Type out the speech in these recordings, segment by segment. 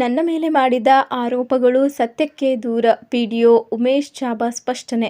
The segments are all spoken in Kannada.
ನನ್ನ ಮೇಲೆ ಮಾಡಿದ ಆರೋಪಗಳು ಸತ್ಯಕ್ಕೆ ದೂರ. ಪಿಡಿಒ ಉಮೇಶ್ ಚಾಬಾ ಸ್ಪಷ್ಟನೆ.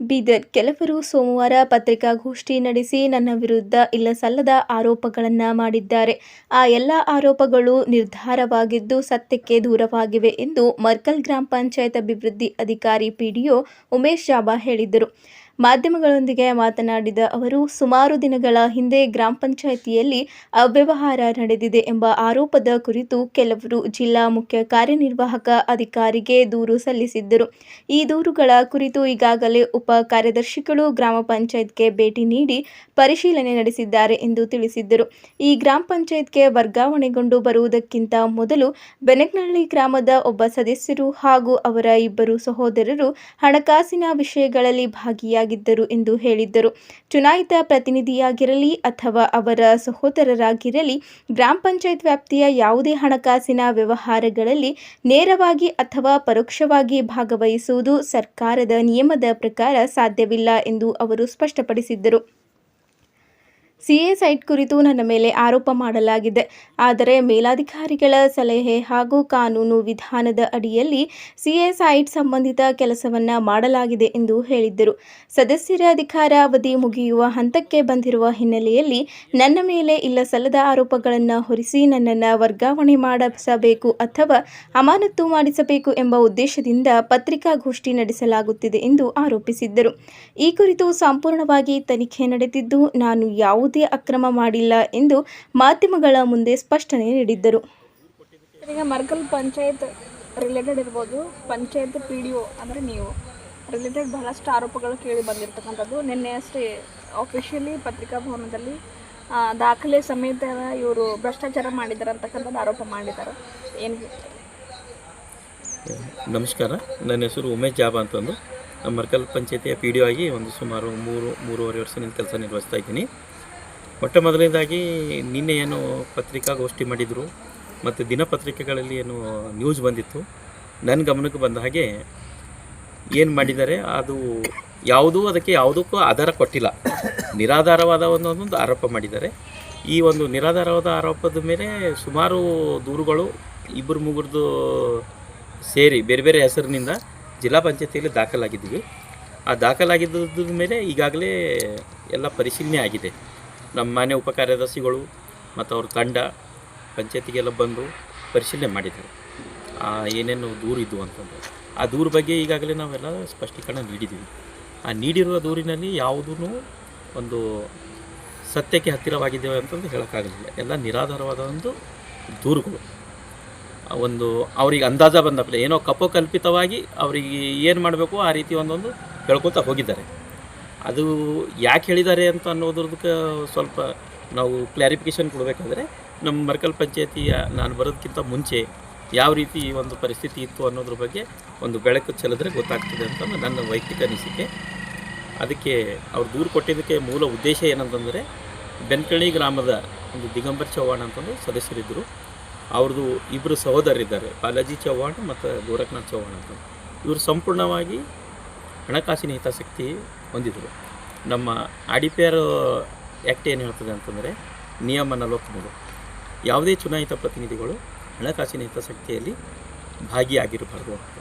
ಬೀದರ್ ಕೆಲವರು ಸೋಮವಾರ ಪತ್ರಿಕಾಗೋಷ್ಠಿ ನಡೆಸಿ ನನ್ನ ವಿರುದ್ಧ ಇಲ್ಲ ಸಲ್ಲದ ಆರೋಪಗಳನ್ನು ಮಾಡಿದ್ದಾರೆ. ಆ ಎಲ್ಲ ಆರೋಪಗಳು ನಿರ್ಧಾರವಾಗಿದ್ದು ಸತ್ಯಕ್ಕೆ ದೂರವಾಗಿವೆ ಎಂದು ಮರ್ಕಲ್ ಗ್ರಾಮ ಪಂಚಾಯತ್ ಅಭಿವೃದ್ಧಿ ಅಧಿಕಾರಿ ಪಿಡಿಒ ಉಮೇಶ್ ಜಾಬಾ ಹೇಳಿದರು. ಮಾಧ್ಯಮಗಳೊಂದಿಗೆ ಮಾತನಾಡಿದ ಅವರು, ಸುಮಾರು ದಿನಗಳ ಹಿಂದೆ ಗ್ರಾಮ ಪಂಚಾಯಿತಿಯಲ್ಲಿ ಅವ್ಯವಹಾರ ನಡೆದಿದೆ ಎಂಬ ಆರೋಪದ ಕುರಿತು ಕೆಲವರು ಜಿಲ್ಲಾ ಮುಖ್ಯ ಕಾರ್ಯನಿರ್ವಾಹಕ ಅಧಿಕಾರಿಗೆ ದೂರು ಸಲ್ಲಿಸಿದ್ದರು. ಈ ದೂರುಗಳ ಕುರಿತು ಈಗಾಗಲೇ ಉಪ ಕಾರ್ಯದರ್ಶಿಗಳು ಗ್ರಾಮ ಪಂಚಾಯತ್ಗೆ ಭೇಟಿ ನೀಡಿ ಪರಿಶೀಲನೆ ನಡೆಸಿದ್ದಾರೆ ಎಂದು ತಿಳಿಸಿದ್ದರು. ಈ ಗ್ರಾಮ ಪಂಚಾಯತ್ಗೆ ವರ್ಗಾವಣೆಗೊಂಡು ಬರುವುದಕ್ಕಿಂತ ಮೊದಲು ಬೆನಕನಹಳ್ಳಿ ಗ್ರಾಮದ ಒಬ್ಬ ಸದಸ್ಯರು ಹಾಗೂ ಅವರ ಇಬ್ಬರು ಸಹೋದರರು ಹಣಕಾಸಿನ ವಿಷಯಗಳಲ್ಲಿ ಭಾಗಿಯಾಗಿದ್ದರು ಎಂದು ಹೇಳಿದ್ದರು. ಚುನಾಯಿತ ಪ್ರತಿನಿಧಿಯಾಗಿರಲಿ ಅಥವಾ ಅವರ ಸಹೋದರರಾಗಿರಲಿ, ಗ್ರಾಮ ಪಂಚಾಯತ್ ವ್ಯಾಪ್ತಿಯ ಯಾವುದೇ ಹಣಕಾಸಿನ ವ್ಯವಹಾರಗಳಲ್ಲಿ ನೇರವಾಗಿ ಅಥವಾ ಪರೋಕ್ಷವಾಗಿ ಭಾಗವಹಿಸುವುದು ಸರ್ಕಾರದ ನಿಯಮದ ಪ್ರಕಾರ ಸಾಧ್ಯವಿಲ್ಲ ಎಂದು ಅವರು ಸ್ಪಷ್ಟಪಡಿಸಿದ್ದರು. ಸಿಎ ಸೈಟ್ ಕುರಿತು ನನ್ನ ಮೇಲೆ ಆರೋಪ ಮಾಡಲಾಗಿದೆ. ಆದರೆ ಮೇಲಾಧಿಕಾರಿಗಳ ಸಲಹೆ ಹಾಗೂ ಕಾನೂನು ವಿಧಾನದ ಅಡಿಯಲ್ಲಿ ಸಿಎ ಸೈಟ್ ಸಂಬಂಧಿತ ಕೆಲಸವನ್ನು ಮಾಡಲಾಗಿದೆ ಎಂದು ಹೇಳಿದ್ದರು. ಸದಸ್ಯರ ಅಧಿಕಾರ ಅವಧಿ ಮುಗಿಯುವ ಹಂತಕ್ಕೆ ಬಂದಿರುವ ಹಿನ್ನೆಲೆಯಲ್ಲಿ ನನ್ನ ಮೇಲೆ ಇಲ್ಲ ಸಲ್ಲದ ಆರೋಪಗಳನ್ನು ಹೊರಿಸಿ ನನ್ನನ್ನು ವರ್ಗಾವಣೆ ಮಾಡಿಸಬೇಕು ಅಥವಾ ಅಮಾನತು ಮಾಡಿಸಬೇಕು ಎಂಬ ಉದ್ದೇಶದಿಂದ ಪತ್ರಿಕಾಗೋಷ್ಠಿ ನಡೆಸಲಾಗುತ್ತಿದೆ ಎಂದು ಆರೋಪಿಸಿದ್ದರು. ಈ ಕುರಿತು ಸಂಪೂರ್ಣವಾಗಿ ತನಿಖೆ ನಡೆದಿದ್ದು ನಾನು ಯಾವುದೇ ಅಕ್ರಮ ಮಾಡಿಲ್ಲ ಎಂದು ಮಾಧ್ಯಮಗಳ ಮುಂದೆ ಸ್ಪಷ್ಟನೆ ನೀಡಿದ್ದರು. ಈಗ ಮರ್ಕಲ್ ಪಂಚಾಯತ್ ರಿಲೇಟೆಡ್ ಇರ್ಬೋದು. ಪಂಚಾಯತ್ ಪಿ ಡಿ ಒ ಅಂದರೆ ನೀವು. ರಿಲೇಟೆಡ್ ಬಹಳಷ್ಟು ಆರೋಪಗಳು ಕೇಳಿ ಬಂದಿರತಕ್ಕಂಥದ್ದು. ನಿನ್ನೆ ಅಷ್ಟೇ ಆಫಿಷಿಯಲಿ ಪತ್ರಿಕಾ ಭವನದಲ್ಲಿ ದಾಖಲೆ ಸಮೇತ ಇವರು ಭ್ರಷ್ಟಾಚಾರ ಮಾಡಿದ್ದಾರೆ ಅಂತಕ್ಕಂಥದ್ದು ಆರೋಪ ಮಾಡಿದ್ದಾರೆ. ಏನು ನಮಸ್ಕಾರ. ನನ್ನ ಹೆಸರು ಉಮೇಶ್ ಜಾಬ ಅಂತಂದು. ನಮ್ಮ ಮರ್ಕಲ್ ಪಂಚಾಯತಿಯ ಪಿ ಡಿ ಒ ಆಗಿ ಒಂದು ಸುಮಾರು ಮೂರು ಮೂರುವರೆ ವರ್ಷದಿಂದ ಕೆಲಸ ನಿರ್ವಹಿಸ್ತಾ ಇದ್ದೀನಿ. ಮೊಟ್ಟ ಮೊದಲನೇದಾಗಿ ನಿನ್ನೆ ಏನು ಪತ್ರಿಕಾಗೋಷ್ಠಿ ಮಾಡಿದರು ಮತ್ತು ದಿನಪತ್ರಿಕೆಗಳಲ್ಲಿ ಏನು ನ್ಯೂಸ್ ಬಂದಿತ್ತು. ನನ್ನ ಗಮನಕ್ಕೆ ಬಂದ ಹಾಗೆ ಏನು ಮಾಡಿದ್ದಾರೆ, ಅದು ಯಾವುದೂ ಅದಕ್ಕೆ ಯಾವುದಕ್ಕೂ ಆಧಾರ ಕೊಟ್ಟಿಲ್ಲ. ನಿರಾಧಾರವಾದ ಒಂದೊಂದೊಂದು ಆರೋಪ ಮಾಡಿದ್ದಾರೆ. ಈ ಒಂದು ನಿರಾಧಾರವಾದ ಆರೋಪದ ಮೇಲೆ ಸುಮಾರು ದೂರುಗಳು ಇಬ್ಬರು ಮುಗುರ್ದು ಸೇರಿ ಬೇರೆ ಬೇರೆ ಹೆಸರಿನಿಂದ ಜಿಲ್ಲಾ ಪಂಚಾಯತಿಯಲ್ಲಿ ದಾಖಲಾಗಿದ್ದೀವಿ. ಆ ದಾಖಲಾಗಿದ್ದ ಮೇಲೆ ಈಗಾಗಲೇ ಎಲ್ಲ ಪರಿಶೀಲನೆ ಆಗಿದೆ. ನಮ್ಮ ಮನೆ ಉಪಕಾರ್ಯದರ್ಶಿಗಳು ಮತ್ತು ಅವ್ರ ತಂಡ ಪಂಚಾಯತಿಗೆಲ್ಲ ಬಂದು ಪರಿಶೀಲನೆ ಮಾಡಿದ್ದಾರೆ. ಏನೇನು ದೂರು ಇದ್ದವು ಅಂತಂದರೆ, ಆ ದೂರ ಬಗ್ಗೆ ಈಗಾಗಲೇ ನಾವೆಲ್ಲ ಸ್ಪಷ್ಟೀಕರಣ ನೀಡಿದ್ದೀವಿ. ಆ ನೀಡಿರುವ ದೂರಿನಲ್ಲಿ ಯಾವುದೂ ಒಂದು ಸತ್ಯಕ್ಕೆ ಹತ್ತಿರವಾಗಿದ್ದೇವೆ ಅಂತಂದು ಹೇಳೋಕ್ಕಾಗಲಿಲ್ಲ. ಎಲ್ಲ ನಿರಾಧಾರವಾದ ಒಂದು ದೂರುಗಳು. ಒಂದು ಅವ್ರಿಗೆ ಅಂದಾಜ ಬಂದಪ್ಲೆ, ಏನೋ ಕಪೋಕಲ್ಪಿತವಾಗಿ ಅವರಿಗೆ ಏನು ಮಾಡಬೇಕು ಆ ರೀತಿ ಒಂದೊಂದು ಹೇಳ್ಕೊತಾ ಹೋಗಿದ್ದಾರೆ. ಅದು ಯಾಕೆ ಹೇಳಿದ್ದಾರೆ ಅಂತ ಅನ್ನೋದ್ರದಕ್ಕೆ ಸ್ವಲ್ಪ ನಾವು ಕ್ಲಾರಿಫಿಕೇಷನ್ ಕೊಡಬೇಕಾದ್ರೆ ನಮ್ಮ ಮರ್ಕಲ್ ಪಂಚಾಯತಿಯ ನಾನು ಬರೋದಕ್ಕಿಂತ ಮುಂಚೆ ಯಾವ ರೀತಿ ಒಂದು ಪರಿಸ್ಥಿತಿ ಇತ್ತು ಅನ್ನೋದ್ರ ಬಗ್ಗೆ ಒಂದು ಬೆಳಕು ಚೆಲ್ಲಿದ್ರೆ ಗೊತ್ತಾಗ್ತದೆ ಅಂತ ನನ್ನ ವೈಯಕ್ತಿಕ ಅನಿಸಿಕೆ. ಅದಕ್ಕೆ ಅವ್ರು ದೂರು ಕೊಟ್ಟಿದ್ದಕ್ಕೆ ಮೂಲ ಉದ್ದೇಶ ಏನಂತಂದರೆ ಬೆನ್ಕಳ್ಳಿ ಗ್ರಾಮದ ಒಂದು ದಿಗಂಬರ್ ಚೌಹಾಣ್ ಅಂತಂದು ಸದಸ್ಯರಿದ್ದರು ಅವ್ರದ್ದು ಇಬ್ಬರು ಸಹೋದರಿದ್ದಾರೆ ಬಾಲಾಜಿ ಚೌಹಾಣ್ ಮತ್ತು ಗೋರಖನಾಥ್ ಚೌಹಾಣ್ ಅಂತ ಇವರು ಸಂಪೂರ್ಣವಾಗಿ ಹಣಕಾಸಿನ ಹಿತಾಸಕ್ತಿ ಹೊಂದಿದರು. ನಮ್ಮ ಡಿ ಆ್ಯಕ್ಟ್ ಏನು ಹೇಳ್ತದೆ ಅಂತಂದರೆ ನಿಯಮ ನಲವತ್ತ್ಮೂರು ಯಾವುದೇ ಚುನಾಯಿತ ಪ್ರತಿನಿಧಿಗಳು ಹಣಕಾಸಿನ ಹಿತಾಸಕ್ತಿಯಲ್ಲಿ ಭಾಗಿಯಾಗಿರಬಾರ್ದು ಅಂತ.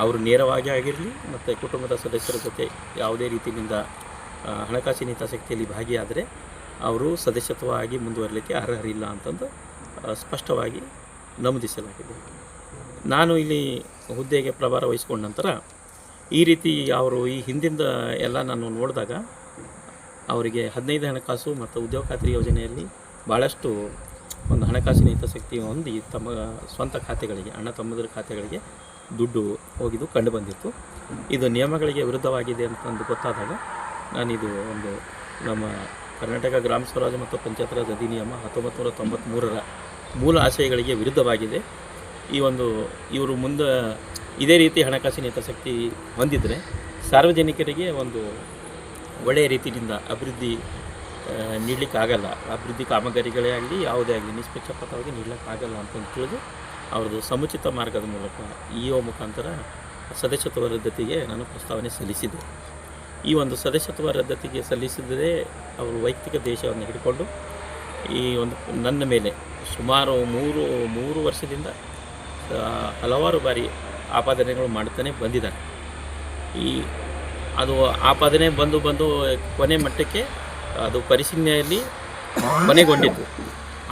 ಅವರು ನೇರವಾಗಿ ಆಗಿರಲಿ ಮತ್ತು ಕುಟುಂಬದ ಸದಸ್ಯರ ಜೊತೆ ಯಾವುದೇ ರೀತಿಯಿಂದ ಹಣಕಾಸಿನ ಹಿತಾಸಕ್ತಿಯಲ್ಲಿ ಭಾಗಿಯಾದರೆ ಅವರು ಸದಸ್ಯತ್ವ ಆಗಿ ಮುಂದುವರಲಿಕ್ಕೆ ಅರ್ಹರಿಲ್ಲ ಅಂತಂದು ಸ್ಪಷ್ಟವಾಗಿ ನಮೂದಿಸಲಾಗಿದೆ. ನಾನು ಇಲ್ಲಿ ಹುದ್ದೆಗೆ ಪ್ರಭಾರ ವಹಿಸಿಕೊಂಡ ನಂತರ ಈ ರೀತಿ ಅವರು ಈ ಹಿಂದಿಂದ ಎಲ್ಲ ನಾನು ನೋಡಿದಾಗ ಅವರಿಗೆ ಹದಿನೈದು ಹಣಕಾಸು ಮತ್ತು ಉದ್ಯೋಗ ಖಾತ್ರಿ ಯೋಜನೆಯಲ್ಲಿ ಭಾಳಷ್ಟು ಒಂದು ಹಣಕಾಸಿನ ಹಿತಾಸಕ್ತಿ ಹೊಂದಿ ತಮ್ಮ ಸ್ವಂತ ಖಾತೆಗಳಿಗೆ, ಅಣ್ಣ ತಮ್ಮದರ ಖಾತೆಗಳಿಗೆ ದುಡ್ಡು ಹೋಗಿದ್ದು ಕಂಡು ಬಂದಿತ್ತು. ಇದು ನಿಯಮಗಳಿಗೆ ವಿರುದ್ಧವಾಗಿದೆ ಅಂತಂದು ಗೊತ್ತಾದಾಗ ನಾನಿದು ಒಂದು ನಮ್ಮ ಕರ್ನಾಟಕ ಗ್ರಾಮ ಸ್ವರಾಜ್ ಮತ್ತು ಪಂಚಾಯತ್ ರಾಜ್ ಅಧಿನಿಯಮ ಹತ್ತೊಂಬತ್ತು ನೂರ ತೊಂಬತ್ತ್ಮೂರರ ಮೂಲ ಆಶಯಗಳಿಗೆ ವಿರುದ್ಧವಾಗಿದೆ. ಈ ಒಂದು ಇವರು ಮುಂದೆ ಇದೇ ರೀತಿ ಹಣಕಾಸಿನ ಹಿತಾಸಕ್ತಿ ಹೊಂದಿದರೆ ಸಾರ್ವಜನಿಕರಿಗೆ ಒಂದು ಒಳ್ಳೆಯ ರೀತಿಯಿಂದ ಅಭಿವೃದ್ಧಿ ನೀಡಲಿಕ್ಕಾಗಲ್ಲ. ಅಭಿವೃದ್ಧಿ ಕಾಮಗಾರಿಗಳೇ ಆಗಲಿ, ಯಾವುದೇ ಆಗಲಿ, ನಿಷ್ಪಕ್ಷಪಾತವಾಗಿ ನೀಡಲಿಕ್ಕಾಗಲ್ಲ ಅಂತಂದು ತಿಳಿದು ಅವ್ರದ್ದು ಸಮುಚಿತ ಮಾರ್ಗದ ಮೂಲಕ ಇ ಒ ಮುಖಾಂತರ ಸದಸ್ಯತ್ವ ರದ್ದತಿಗೆ ನಾನು ಪ್ರಸ್ತಾವನೆ ಸಲ್ಲಿಸಿದೆ. ಈ ಒಂದು ಸದಸ್ಯತ್ವ ರದ್ದತಿಗೆ ಸಲ್ಲಿಸಿದರೆ ಅವರು ವೈಯಕ್ತಿಕ ದೇಶವನ್ನು ಹಿಡ್ಕೊಂಡು ಈ ಒಂದು ನನ್ನ ಮೇಲೆ ಸುಮಾರು ಮೂರು ಮೂರು ವರ್ಷದಿಂದ ಹಲವಾರು ಬಾರಿ ಆಪಾದನೆಗಳು ಮಾಡ್ತಾನೆ ಬಂದಿದ್ದಾರೆ ಈ ಅದು ಆಪಾದನೆ ಬಂದು ಬಂದು ಕೊನೆ ಮಟ್ಟಕ್ಕೆ ಅದು ಪರಿಶೀಲನೆಯಲ್ಲಿ ಕೊನೆಗೊಂಡಿತ್ತು.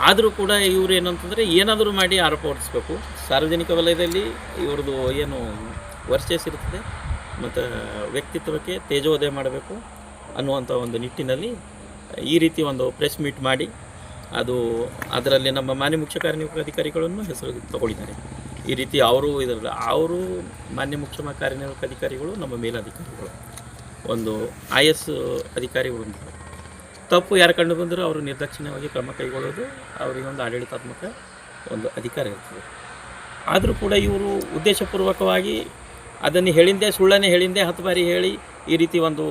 ಆದರೂ ಕೂಡ ಇವರು ಏನಂತಂದರೆ ಏನಾದರೂ ಮಾಡಿ ಆರೋಪ ಹೊರಡಿಸ್ಬೇಕು. ಸಾರ್ವಜನಿಕ ವಲಯದಲ್ಲಿ ಇವ್ರದ್ದು ಏನು ವರ್ಚಸ್ ಇರ್ತದೆ ಮತ್ತು ವ್ಯಕ್ತಿತ್ವಕ್ಕೆ ತೇಜೋದಯ ಮಾಡಬೇಕು ಅನ್ನುವಂಥ ಒಂದು ನಿಟ್ಟಿನಲ್ಲಿ ಈ ರೀತಿ ಒಂದು ಪ್ರೆಸ್ ಮೀಟ್ ಮಾಡಿ ಅದು ಅದರಲ್ಲಿ ನಮ್ಮ ಮಾನ್ಯ ಮುಖ್ಯ ಕಾರ್ಯನಿರ್ವಹಣಾಧಿಕಾರಿಗಳನ್ನು ಹೆಸರು ತಗೊಂಡಿದ್ದಾರೆ ಈ ರೀತಿ ಅವರು ಇದರಲ್ಲಿ ಅವರು ಮಾನ್ಯ ಮುಖ್ಯಮ ಕಾರ್ಯನಿರ್ವಾಹಕ ಅಧಿಕಾರಿಗಳು, ನಮ್ಮ ಮೇಲಧಿಕಾರಿಗಳು, ಒಂದು ಐ ಎಸ್ ಅಧಿಕಾರಿಗಳು ತಪ್ಪು ಯಾರು ಕಂಡು ಬಂದರೂ ಅವರು ನಿರ್ದಾಕ್ಷಿಣ್ಯವಾಗಿ ಕ್ರಮ ಕೈಗೊಳ್ಳೋದು, ಅವರಿಗೆ ಒಂದು ಆಡಳಿತಾತ್ಮಕ ಒಂದು ಅಧಿಕಾರ ಇರ್ತದೆ. ಆದರೂ ಕೂಡ ಇವರು ಉದ್ದೇಶಪೂರ್ವಕವಾಗಿ ಅದನ್ನು ಹೇಳಿಂದೆ, ಸುಳ್ಳನ್ನೇ ಹೇಳಿಂದೆ ಹತ್ತು ಬಾರಿ ಹೇಳಿ ಈ ರೀತಿ ಒಂದು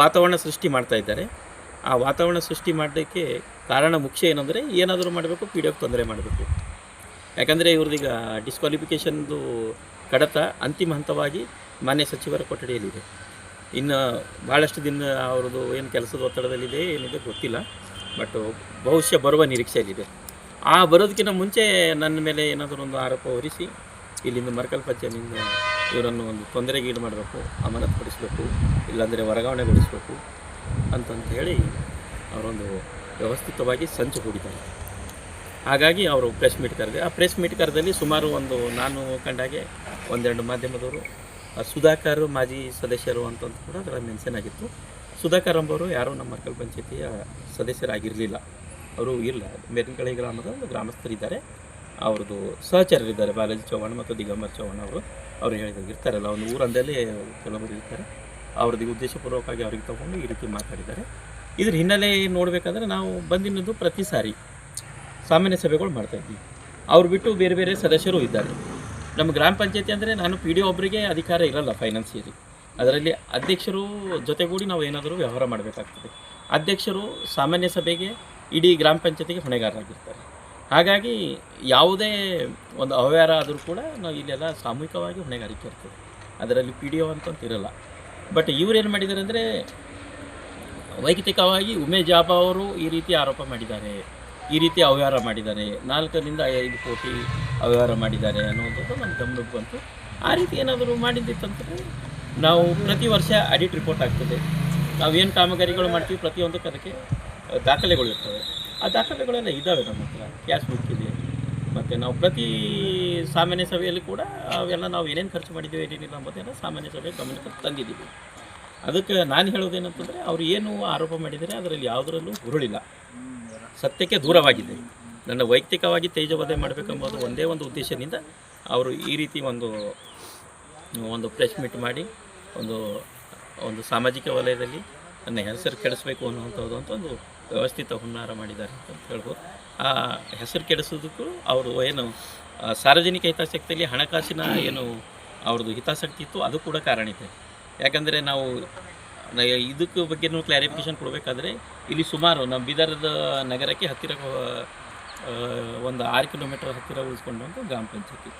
ವಾತಾವರಣ ಸೃಷ್ಟಿ ಮಾಡ್ತಾ ಇದ್ದಾರೆ. ಆ ವಾತಾವರಣ ಸೃಷ್ಟಿ ಮಾಡೋಕ್ಕೆ ಕಾರಣ ಮುಖ್ಯ ಏನಂದರೆ ಏನಾದರೂ ಮಾಡಬೇಕು, ಪಿ ಡಿ ಎಫ್ ತೊಂದರೆ ಮಾಡಬೇಕು. ಯಾಕಂದರೆ ಇವ್ರದೀಗ ಡಿಸ್ಕ್ವಾಲಿಫಿಕೇಷನ್ದು ಕಡತ ಅಂತಿಮ ಹಂತವಾಗಿ ಮಾನ್ಯ ಸಚಿವರ ಕೊಠಡಿಯಲ್ಲಿದೆ. ಇನ್ನು ಭಾಳಷ್ಟು ದಿನ ಅವ್ರದ್ದು ಏನು ಕೆಲಸದ ಒತ್ತಡದಲ್ಲಿದೆ, ಏನಿದೆ ಗೊತ್ತಿಲ್ಲ. ಬಟ್ ಬಹುಶಃ ಬರುವ ನಿರೀಕ್ಷೆಯಲ್ಲಿದೆ. ಆ ಬರೋದಕ್ಕಿಂತ ಮುಂಚೆ ನನ್ನ ಮೇಲೆ ಏನಾದರೂ ಒಂದು ಆರೋಪ ಹೊರಿಸಿ, ಇಲ್ಲಿಂದ ಮರ್ಕಲ್ ಪಂಚಾಯತಿನಿಂದ ಇವರನ್ನು ಒಂದು ತೊಂದರೆಗೀಡು ಮಾಡಬೇಕು, ಅಮಾನತುಪಡಿಸಬೇಕು, ಇಲ್ಲಾಂದರೆ ವರ್ಗಾವಣೆಗೊಳಿಸಬೇಕು ಅಂತಂತ ಹೇಳಿ ಅವರೊಂದು ವ್ಯವಸ್ಥಿತವಾಗಿ ಸಂಚು ಹೂಡಿದ್ದಾರೆ. ಹಾಗಾಗಿ ಅವರು ಪ್ರೆಸ್ ಮೀಟ್ ಕರೆದೆ. ಆ ಪ್ರೆಸ್ ಮೀಟ್ ಕರೆದಲ್ಲಿ ಸುಮಾರು ಒಂದು ನಾನು ಕಂಡಾಗೆ ಒಂದೆರಡು ಮಾಧ್ಯಮದವರು ಸುಧಾಕರ್ ಮಾಜಿ ಸದಸ್ಯರು ಅಂತಂದು ಕೂಡ ಅದರ ಮೆನ್ಷನ್ ಆಗಿತ್ತು. ಸುಧಾಕರ್ ಎಂಬವರು ಯಾರೂ ನಮ್ಮ ಮರ್ಕಲ್ ಪಂಚಾಯತಿಯ ಸದಸ್ಯರಾಗಿರಲಿಲ್ಲ. ಅವರು ಇಲ್ಲ. ಮೇರಿನಕಳಿ ಗ್ರಾಮದ ಒಂದು ಗ್ರಾಮಸ್ಥರಿದ್ದಾರೆ. ಅವ್ರದ್ದು ಸಹಚರರಿದ್ದಾರೆ. ಬಾಲಾಜಿ ಚೌಹಾಣ್ ಮತ್ತು ದಿಗಂಬರ್ ಚೌಹಾಣ್ ಅವರು. ಅವ್ರು ಹೇಳಿದಾಗ ಇರ್ತಾರಲ್ಲ, ಒಂದು ಊರಂದಲ್ಲಿ ಕೆಲವರು ಇರ್ತಾರೆ. ಅವ್ರದ್ದು ಉದ್ದೇಶಪೂರ್ವಕವಾಗಿ ಅವ್ರಿಗೆ ತಗೊಂಡು ಈ ರೀತಿ ಮಾತಾಡಿದ್ದಾರೆ. ಇದ್ರ ಹಿನ್ನೆಲೆ ನೋಡಬೇಕಾದ್ರೆ ನಾವು ಬಂದಿನದು ಪ್ರತಿ ಸಾರಿ. ಸಾಮಾನ್ಯ ಸಭೆಗಳು ಮಾಡ್ತಾ ಇದ್ವಿ. ಅವ್ರು ಬಿಟ್ಟು ಬೇರೆ ಬೇರೆ ಸದಸ್ಯರು ಇದ್ದಾರೆ. ನಮ್ಮ ಗ್ರಾಮ ಪಂಚಾಯತಿ ಅಂದರೆ ನಾನು ಪಿ ಡಿ ಒಬ್ಬರಿಗೆ ಅಧಿಕಾರ ಇರಲ್ಲ ಫೈನಾನ್ಸಿಯಲ್ಲಿ ಅದರಲ್ಲಿ ಅಧ್ಯಕ್ಷರು ಜೊತೆಗೂಡಿ ನಾವು ಏನಾದರೂ ವ್ಯವಹಾರ ಮಾಡಬೇಕಾಗ್ತದೆ. ಅಧ್ಯಕ್ಷರು ಸಾಮಾನ್ಯ ಸಭೆಗೆ ಇಡೀ ಗ್ರಾಮ ಪಂಚಾಯತಿಗೆ ಹೊಣೆಗಾರರಾಗಿರ್ತಾರೆ. ಹಾಗಾಗಿ ಯಾವುದೇ ಒಂದು ಅವ್ಯವಹಾರ ಆದರೂ ಕೂಡ ನಾವು ಇಲ್ಲೆಲ್ಲ ಸಾಮೂಹಿಕವಾಗಿ ಹೊಣೆಗಾರಿಕೆ ಇರ್ತದೆ. ಅದರಲ್ಲಿ ಪಿ ಡಿ ಒ ಅಂತ ಇರಲ್ಲ. ಬಟ್ ಇವರೇನು ಮಾಡಿದ್ದಾರೆ ಅಂದರೆ ವೈಯಕ್ತಿಕವಾಗಿ ಉಮೇಶ್ ಜಾಬಾ ಅವರು ಈ ರೀತಿ ಆರೋಪ ಮಾಡಿದ್ದಾರೆ. ಈ ರೀತಿ ಅವ್ಯವಹಾರ ಮಾಡಿದ್ದಾರೆ. ನಾಲ್ಕರಿಂದ ಐದು ಕೋಟಿ ಅವ್ಯವಹಾರ ಮಾಡಿದ್ದಾರೆ ಅನ್ನುವಂಥದ್ದು ನನ್ನ ಗಮನಕ್ಕೆ ಬಂತು. ಆ ರೀತಿ ಏನಾದರೂ ಮಾಡಿದ್ದಿತ್ತಂದರೆ ನಾವು ಪ್ರತಿ ವರ್ಷ ಆಡಿಟ್ ರಿಪೋರ್ಟ್ ಆಗ್ತದೆ. ನಾವು ಏನು ಕಾಮಗಾರಿಗಳು ಮಾಡ್ತೀವಿ ಪ್ರತಿಯೊಂದಕ್ಕೆ ಅದಕ್ಕೆ ದಾಖಲೆಗಳಿರ್ತವೆ ಆ ದಾಖಲೆಗಳೆಲ್ಲ ಇದ್ದಾವೆ ನಮ್ಮ ಹತ್ರ. ಕ್ಯಾಶ್ ಬುಕ್ ಇದೆ. ಮತ್ತು ನಾವು ಪ್ರತಿ ಸಾಮಾನ್ಯ ಸಭೆಯಲ್ಲಿ ಕೂಡ ಅವೆಲ್ಲ ನಾವು ಏನೇನು ಖರ್ಚು ಮಾಡಿದ್ದೀವಿ ಏನೇನಿಲ್ಲ ಅಂಬೋದೆಲ್ಲ ಸಾಮಾನ್ಯ ಸಭೆ ಗಮನಕ್ಕೆ ತಂದಿದ್ದೀವಿ. ಅದಕ್ಕೆ ನಾನು ಹೇಳೋದೇನಂತಂದರೆ, ಅವರು ಏನು ಆರೋಪ ಮಾಡಿದರೆ ಅದರಲ್ಲಿ ಯಾವುದರಲ್ಲೂ ಹುರುಳಿಲ್ಲ. ಸತ್ಯಕ್ಕೆ ದೂರವಾಗಿದೆ. ನನ್ನ ವೈಯಕ್ತಿಕವಾಗಿ ತೇಜವಧೆ ಮಾಡಬೇಕೆಂಬುದು ಒಂದೇ ಒಂದು ಉದ್ದೇಶದಿಂದ ಅವರು ಈ ರೀತಿ ಒಂದು ಒಂದು ಪ್ರೆಸ್ ಮೀಟ್ ಮಾಡಿ, ಒಂದು ಒಂದು ಸಾಮಾಜಿಕ ವಲಯದಲ್ಲಿ ನನ್ನ ಹೆಸರು ಕೆಡಿಸ್ಬೇಕು ಅನ್ನುವಂಥದ್ದು ಅಂತ ಒಂದು ವ್ಯವಸ್ಥಿತ ಹುನ್ನಾರ ಮಾಡಿದ್ದಾರೆ ಅಂತ ಹೇಳ್ಬೋದು. ಆ ಹೆಸರು ಕೆಡಿಸೋದಕ್ಕೂ ಅವರು ಏನು ಸಾರ್ವಜನಿಕ ಹಿತಾಸಕ್ತಿಯಲ್ಲಿ ಹಣಕಾಸಿನ ಏನು ಅವ್ರದ್ದು ಹಿತಾಸಕ್ತಿ ಇತ್ತು, ಅದು ಕೂಡ ಕಾರಣ ಇದೆ. ಯಾಕಂದರೆ ನಾವು ಇದಕ್ಕೆ ಬಗ್ಗೆನೂ ಕ್ಲಾರಿಫಿಕೇಷನ್ ಕೊಡಬೇಕಾದ್ರೆ ಇಲ್ಲಿ ಸುಮಾರು ನಮ್ಮ ಬೀದರ್ದ ನಗರಕ್ಕೆ ಹತ್ತಿರ ಒಂದು ಆರು ಕಿಲೋಮೀಟರ್ ಹತ್ತಿರ ಉಳಿಸ್ಕೊಂಡಂಥ ಗ್ರಾಮ ಪಂಚಾಯತಿ.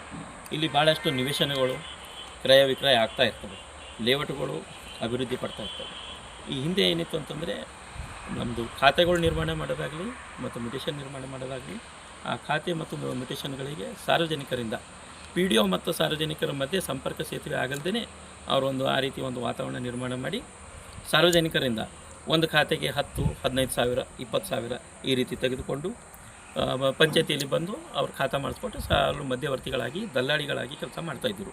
ಇಲ್ಲಿ ಭಾಳಷ್ಟು ನಿವೇಶನಗಳು ಕ್ರಯ ವಿಕ್ರಯ ಆಗ್ತಾ ಇರ್ತವೆ. ಲೇಔಟ್ಗಳು ಅಭಿವೃದ್ಧಿ ಪಡ್ತಾ ಇರ್ತವೆ. ಈ ಹಿಂದೆ ಏನಿತ್ತು ಅಂತಂದರೆ ನಮ್ಮದು ಖಾತೆಗಳು ನಿರ್ಮಾಣ ಮಾಡೋದಾಗಲಿ ಮತ್ತು ಮ್ಯುಟೇಷನ್ ನಿರ್ಮಾಣ ಮಾಡೋದಾಗಲಿ, ಆ ಖಾತೆ ಮತ್ತು ಮ್ಯುಟೇಷನ್ಗಳಿಗೆ ಸಾರ್ವಜನಿಕರಿಂದ ಪಿ ಡಿ ಒ ಮತ್ತು ಸಾರ್ವಜನಿಕರ ಮಧ್ಯೆ ಸಂಪರ್ಕ ಸೇತುವೆ ಆಗಲ್ದೇ ಅವರೊಂದು ಆ ರೀತಿ ಒಂದು ವಾತಾವರಣ ನಿರ್ಮಾಣ ಮಾಡಿ ಸಾರ್ವಜನಿಕರಿಂದ ಒಂದು ಖಾತೆಗೆ ಹತ್ತು, ಹದಿನೈದು ಸಾವಿರ, ಇಪ್ಪತ್ತು ಸಾವಿರ ಈ ರೀತಿ ತೆಗೆದುಕೊಂಡು ಪಂಚಾಯತಿಯಲ್ಲಿ ಬಂದು ಅವ್ರ ಖಾತೆ ಮಾಡಿಸ್ಕೊಟ್ಟು ಸಾಲು ಮಧ್ಯವರ್ತಿಗಳಾಗಿ, ದಲ್ಲಾಳಿಗಳಾಗಿ ಕೆಲಸ ಮಾಡ್ತಾಯಿದ್ದರು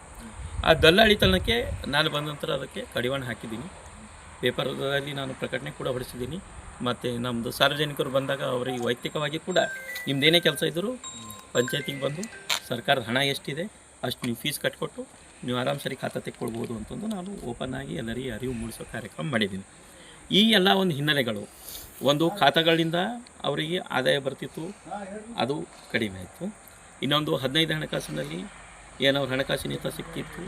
ಆ ದಲ್ಲಾಳಿತನಕ್ಕೆ ನಾನು ಬಂದ ನಂತರ ಅದಕ್ಕೆ ಕಡಿವಾಣ ಹಾಕಿದ್ದೀನಿ. ಪೇಪರ್ದಲ್ಲಿ ನಾನು ಪ್ರಕಟಣೆ ಕೂಡ ಹೊಡಿಸಿದ್ದೀನಿ ಮತ್ತು ನಮ್ಮದು ಸಾರ್ವಜನಿಕರು ಬಂದಾಗ ಅವರಿಗೆ ವೈಯಕ್ತಿಕವಾಗಿ ಕೂಡ ನಿಮ್ಮದೇನೇ ಕೆಲಸ ಇದ್ದರೂ ಪಂಚಾಯತಿಗೆ ಬಂದು ಸರ್ಕಾರದ ಹಣ ಎಷ್ಟಿದೆ, ಅಷ್ಟು ನೀವು ಫೀಸ್ ಕಟ್ಕೊಟ್ಟು ನೀವು ಆರಾಮ್ ಸರಿ ಖಾತಾ ತೆಕ್ಕೊಳ್ಬೋದು ಅಂತಂದು ನಾನು ಓಪನ್ ಆಗಿ ಎಲ್ಲರಿಗೆ ಅರಿವು ಮೂಡಿಸೋ ಕಾರ್ಯಕ್ರಮ ಮಾಡಿದ್ದೀನಿ. ಈ ಎಲ್ಲ ಒಂದು ಹಿನ್ನೆಲೆಗಳು ಒಂದು ಖಾತಾಗಳಿಂದ ಅವರಿಗೆ ಆದಾಯ ಬರ್ತಿತ್ತು ಅದು ಕಡಿಮೆ ಆಯಿತು. ಇನ್ನೊಂದು ಹದಿನೈದು ಹಣಕಾಸಿನಲ್ಲಿ ಏನವ್ರ ಹಣಕಾಸಿನ ಹಿತಾಸಕ್ತಿ ಇತ್ತು.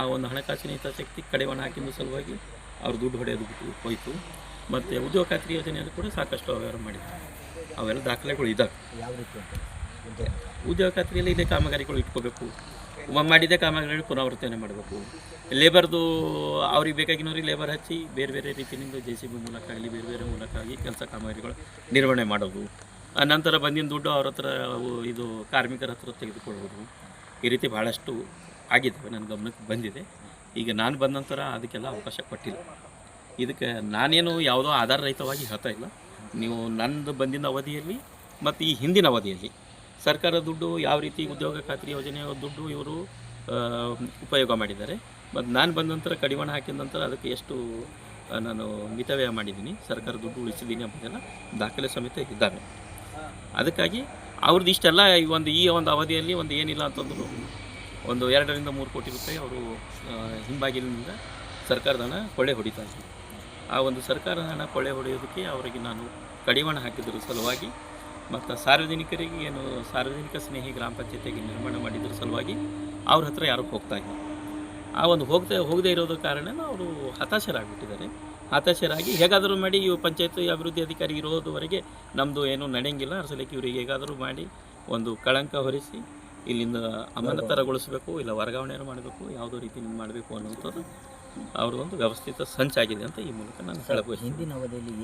ಆ ಒಂದು ಹಣಕಾಸಿನ ಹಿತಾಸಕ್ತಿ ಕಡಿವಾಣ ಹಾಕಿದ ಸಲುವಾಗಿ ಅವ್ರು ದುಡ್ಡು ಹೊಡೆಯೋದು ಬಿಟ್ಟು ಹೋಯಿತು. ಮತ್ತು ಉದ್ಯೋಗ ಖಾತ್ರಿ ಯೋಜನೆಯಲ್ಲಿ ಕೂಡ ಸಾಕಷ್ಟು ಅವ್ಯವಹಾರ ಮಾಡಿದ್ದಾರೆ ಅವೆಲ್ಲ ದಾಖಲೆಗಳು ಇದ್ದಾವೆ ಉದ್ಯೋಗ ಖಾತ್ರಿಯಲ್ಲಿ ಇದೇ ಕಾಮಗಾರಿಗಳು ಇಟ್ಕೋಬೇಕು. ಒಮ್ಮೆ ಮಾಡಿದ್ದೇ ಕಾಮಗಾರಿ ಪುನರಾವರ್ತನೆ ಮಾಡಬೇಕು. ಲೇಬರ್ದು ಅವ್ರಿಗೆ ಬೇಕಾಗಿನವ್ರಿಗೆ ಲೇಬರ್ ಹಚ್ಚಿ ಬೇರೆ ಬೇರೆ ರೀತಿಯಿಂದ ಜೆ ಸಿ ಬಿ ಮೂಲಕ ಆಗಲಿ ಬೇರೆ ಬೇರೆ ಮೂಲಕ ಆಗಿ ಕೆಲಸ ಕಾಮಗಾರಿಗಳು ನಿರ್ವಹಣೆ ಮಾಡೋದು. ನಂತರ ಬಂದಿನ ದುಡ್ಡು ಅವ್ರ ಹತ್ರ ಇದು ಕಾರ್ಮಿಕರ ಹತ್ರ ತೆಗೆದುಕೊಳ್ಳೋದು. ಈ ರೀತಿ ಭಾಳಷ್ಟು ಆಗಿದ್ದಾವೆ ನನ್ನ ಗಮನಕ್ಕೆ ಬಂದಿದೆ. ಈಗ ನಾನು ಬಂದ ನಂತರ ಅದಕ್ಕೆಲ್ಲ ಅವಕಾಶ ಕೊಟ್ಟಿಲ್ಲ. ಇದಕ್ಕೆ ನಾನೇನು ಯಾವುದೋ ಆಧಾರ ರಹಿತವಾಗಿ ಹೇಳ್ತಾ ಇಲ್ಲ. ನೀವು ನಂದು ಬಂದಿನ ಅವಧಿಯಲ್ಲಿ ಮತ್ತು ಈ ಹಿಂದಿನ ಅವಧಿಯಲ್ಲಿ ಸರ್ಕಾರ ದುಡ್ಡು ಯಾವ ರೀತಿ ಉದ್ಯೋಗ ಖಾತ್ರಿ ಯೋಜನೆಯ ದುಡ್ಡು ಇವರು ಉಪಯೋಗ ಮಾಡಿದ್ದಾರೆ. ಮತ್ತು ನಾನು ಬಂದ ನಂತರ ಕಡಿವಾಣ ಹಾಕಿದ ನಂತರ ಅದಕ್ಕೆ ಎಷ್ಟು ನಾನು ಮಿತವ್ಯಯ ಮಾಡಿದ್ದೀನಿ. ಸರ್ಕಾರ ದುಡ್ಡು ಉಳಿಸಿದ್ದೀನಿ ಅಂಬುದೆಲ್ಲ ದಾಖಲೆ ಸಮೇತ ಇದ್ದಾವೆ. ಅದಕ್ಕಾಗಿ ಅವ್ರದ್ದು ಇಷ್ಟೆಲ್ಲ ಈ ಒಂದು ಈ ಒಂದು ಅವಧಿಯಲ್ಲಿ ಒಂದು ಏನಿಲ್ಲ ಅಂತಂದ್ರು ಒಂದು ಎರಡರಿಂದ ಮೂರು ಕೋಟಿ ರೂಪಾಯಿ ಅವರು ಹಿಂಬಾಗಿಲಿನಿಂದ ಸರ್ಕಾರದ ಹಣ ಕೊಳ್ಳೆ ಹೊಡಿತಾ ಆ ಒಂದು ಸರ್ಕಾರದ ಹಣ ಕೊಳ್ಳೆ ಹೊಡೆಯೋದಕ್ಕೆ ಅವರಿಗೆ ನಾನು ಕಡಿವಾಣ ಹಾಕಿದ್ರ ಸಲುವಾಗಿ ಮತ್ತು ಸಾರ್ವಜನಿಕರಿಗೆ ಏನು ಸಾರ್ವಜನಿಕ ಸ್ನೇಹಿ ಗ್ರಾಮ ಪಂಚಾಯತಿಗೆ ನಿರ್ಮಾಣ ಮಾಡಿದ್ರ ಸಲುವಾಗಿ ಅವ್ರ ಹತ್ರ ಯಾರೂ ಹೋಗ್ತಾ ಇಲ್ಲ ಆ ಒಂದು ಹೋಗದೆ ಹೋಗದೇ ಇರೋದ ಕಾರಣ ಅವರು ಹತಾಶರಾಗಿಬಿಟ್ಟಿದ್ದಾರೆ. ಹತಾಶರಾಗಿ ಹೇಗಾದರೂ ಮಾಡಿ ಇವು ಪಂಚಾಯತ್ ಅಭಿವೃದ್ಧಿ ಅಧಿಕಾರಿ ಇರೋದವರೆಗೆ ನಮ್ಮದು ಏನೂ ನಡೆಯಂಗಿಲ್ಲ ಅದ್ರ ಸಲಕ್ಕೆ ಇವ್ರಿಗೆ ಹೇಗಾದರೂ ಮಾಡಿ ಒಂದು ಕಳಂಕ ಹೊರಿಸಿ ಇಲ್ಲಿಂದ ಅಮಾನತರಗೊಳಿಸಬೇಕು, ಇಲ್ಲ ವರ್ಗಾವಣೆ ಮಾಡಬೇಕು, ಯಾವುದೋ ರೀತಿ ಮಾಡಬೇಕು ಅನ್ನುವಂಥದ್ದು ಅವ್ರದ್ದೊಂದು ವ್ಯವಸ್ಥಿತ ಸಂಚಾಗಿದೆ ಅಂತ ಈ ಮೂಲಕ ನಾನು ಹೇಳಬಹುದು ಹಿಂದಿನ ಅವಧಿಯಲ್ಲಿ